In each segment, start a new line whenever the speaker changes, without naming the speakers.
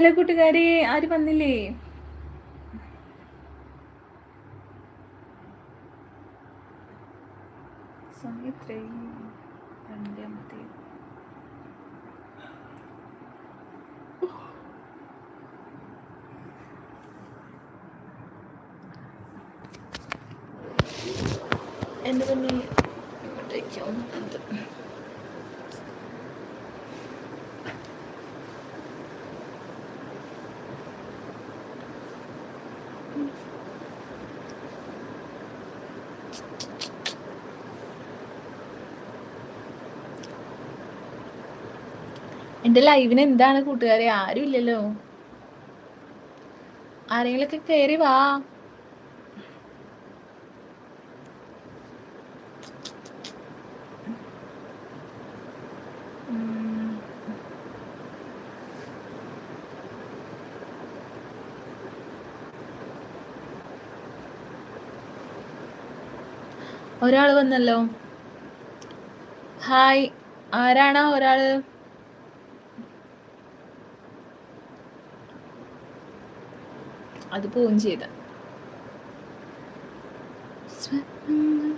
Hello കൂട്ടുകാരെ ആര് വന്നില്ലേ? എന്റെ എത്രയായി? രണ്ട് അമ്പത്തി എന്റെ തന്നെ എന്റെ ലൈവിന് എന്താണ് കൂട്ടുകാരെ? ആരും ഇല്ലല്ലോ. ആരെങ്കിലൊക്കെ കയറി വാ. ഉം. ഒരാൾ വന്നല്ലോ. ഹായ് ആരാണ് ഒരാൾ? അത് പോവും ചെയ്ത സ്വപ്നങ്ങൾ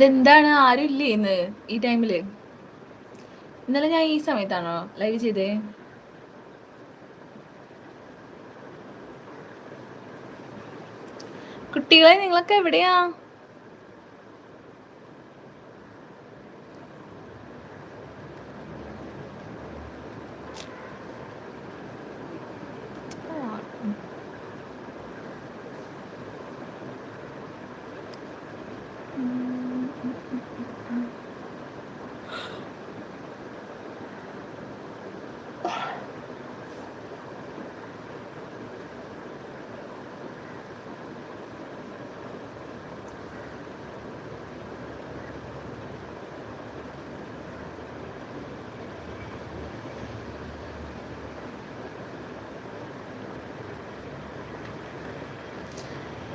ഇതെന്താണ്? ആരും ഇല്ലേ ഇന്ന് ഈ ടൈമിൽ? ഇന്നലെ ഞാൻ ഈ സമയത്താണോ ലൈവ് ചെയ്തേ? കുട്ടികളെ നിങ്ങളൊക്കെ എവിടെയാ?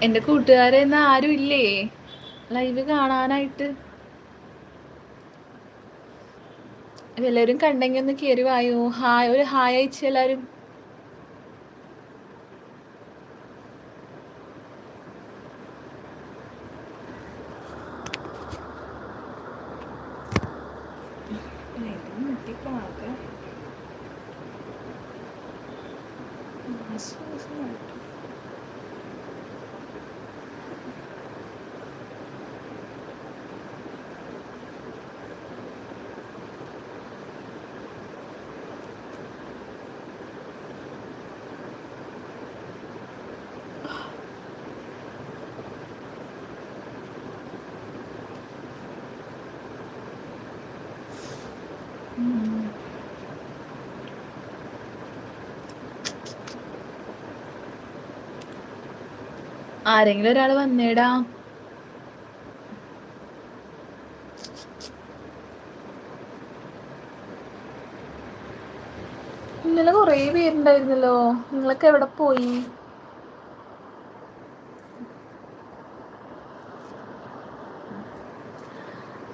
എന്റെ കൂട്ടുകാരെന്ന് ആരും ഇല്ലേ? ലൈവ് കാണാനായിട്ട്. എല്ലാവരും കണ്ടെങ്കിൽ ഒന്ന് കയറി വായോ? ഹായ് ഒരു ഹായ് അയച്ചു എല്ലാവരും. ആരെങ്കിലും ഒരാൾ വന്നേടാ. ഇന്നലെ കുറേ പേരുണ്ടായിരുന്നല്ലോ. നിങ്ങളൊക്കെ എവിടെ പോയി?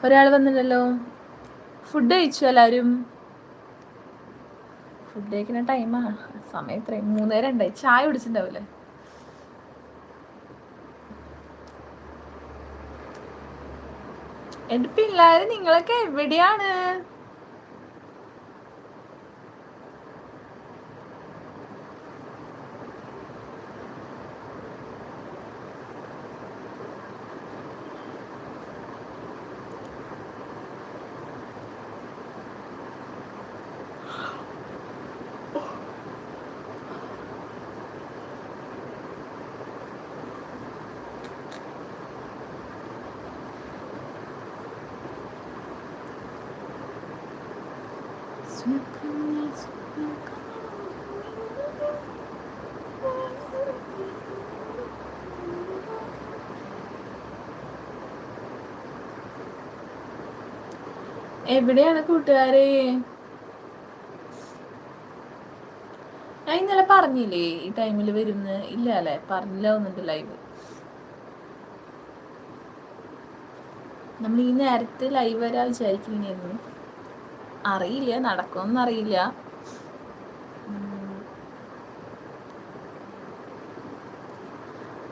ഒരാൾ വന്നില്ലല്ലോ. ഫുഡ് കഴിച്ചു എല്ലാവരും ഫുഡ് കഴിക്കുന്ന ടൈമാ സമയം ഇത്രയും. മൂന്നേരം ഉണ്ടായി ചായ കുടിച്ചിട്ടുണ്ടാവില്ലേ എന്റെ പിള്ളേർ നിങ്ങളൊക്കെ എവിടെയാണ്? എവിടെയാണ് കൂട്ടുകാരെ? ഞാൻ ഇന്നലെ പറഞ്ഞില്ലേ ഈ ടൈമിൽ വരുന്ന? ഇല്ല അല്ലേ പറഞ്ഞില്ല ഒന്നുണ്ട് ലൈവ്. നമ്മൾ ഈ നേരത്തെ ലൈവ് വരാൻ വിചാരിക്കുന്നു അറിയില്ല നടക്കുമെന്ന് അറിയില്ല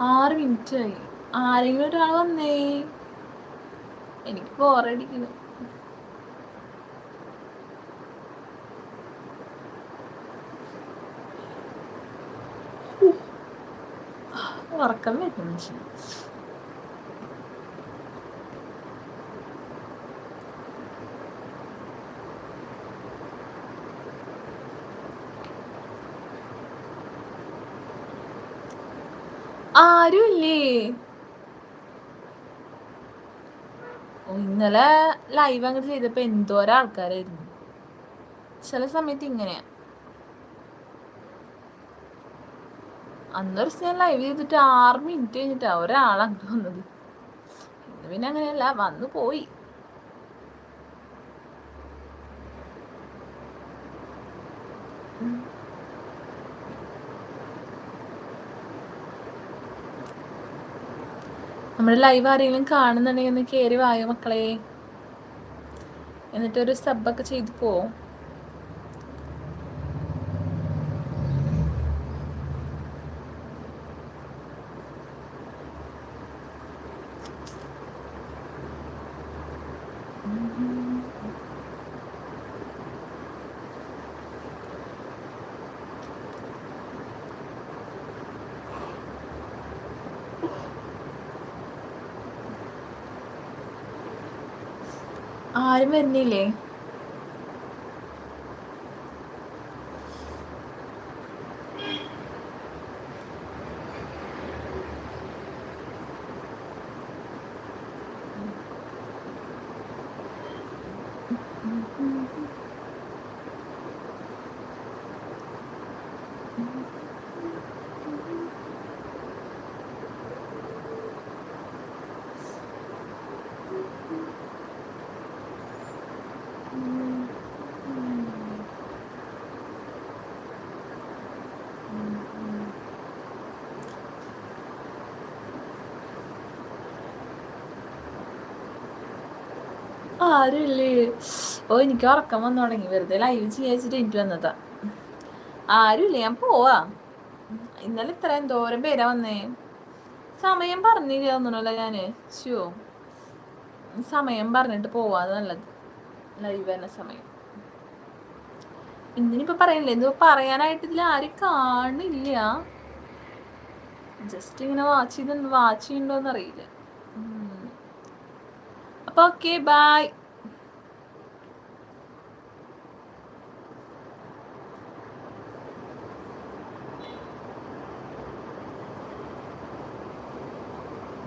ആറ് മിനിറ്റ് ആയി ആരെങ്കിലും ഒരാൾ വന്നേ എനിക്ക് ബോറടിക്കുന്നു ഉറക്കം വരുന്നു ആരുമില്ലേ ഇന്നലെ ലൈവ് അങ്ങോട്ട് ചെയ്തപ്പോ എന്തോരം ആൾക്കാരായിരുന്നു ചില സമയത്ത് ഇങ്ങനെയാ അന്നൊരു ഞാൻ ലൈവ് ചെയ്തിട്ട് ആറ് മിനിറ്റ് കഴിഞ്ഞിട്ടാ ഒരാൾ അങ്ങോട്ട് വന്നത് പിന്നെ അങ്ങനെയല്ല വന്നു പോയി. നമ്മുടെ ലൈവ് ആരെങ്കിലും കാണുന്നുണ്ടെങ്കിൽ ഒന്ന് കയറി വായോ മക്കളെ? എന്നിട്ടൊരു സബ്ബൊക്കെ ചെയ്തു പോവും. ആരും വരുന്നില്ലേ? ആരുമില്ലേ ഓ എനിക്ക് ഉറക്കം വന്നു തുടങ്ങി. വെറുതെ ലൈവ് ചെയ്യാച്ചിട്ട് എനിക്ക് വന്നതാ. ആരുമില്ല ഞാൻ പോവാ. ഇന്നലെ ഇത്ര എന്തോരം പേരാ വന്നേ. സമയം പറഞ്ഞില്ല തോന്നണല്ലോ ഞാൻ. ഷോ സമയം പറഞ്ഞിട്ട് പോവാന്ന് നല്ലത്. ലൈവ് തന്നെ സമയം. ഇന്നിനിപ്പോ പറയണില്ല? എന്തോ പറയാനായിട്ട് ഇതിൽ ആരും കാണില്ല. ജസ്റ്റ് ഇങ്ങനെ വാച്ച് ചെയ്ത് വാച്ച് ചെയ്യണ്ടോന്ന് അറിയില്ല ഉം. അപ്പൊ ഓക്കെ ബൈ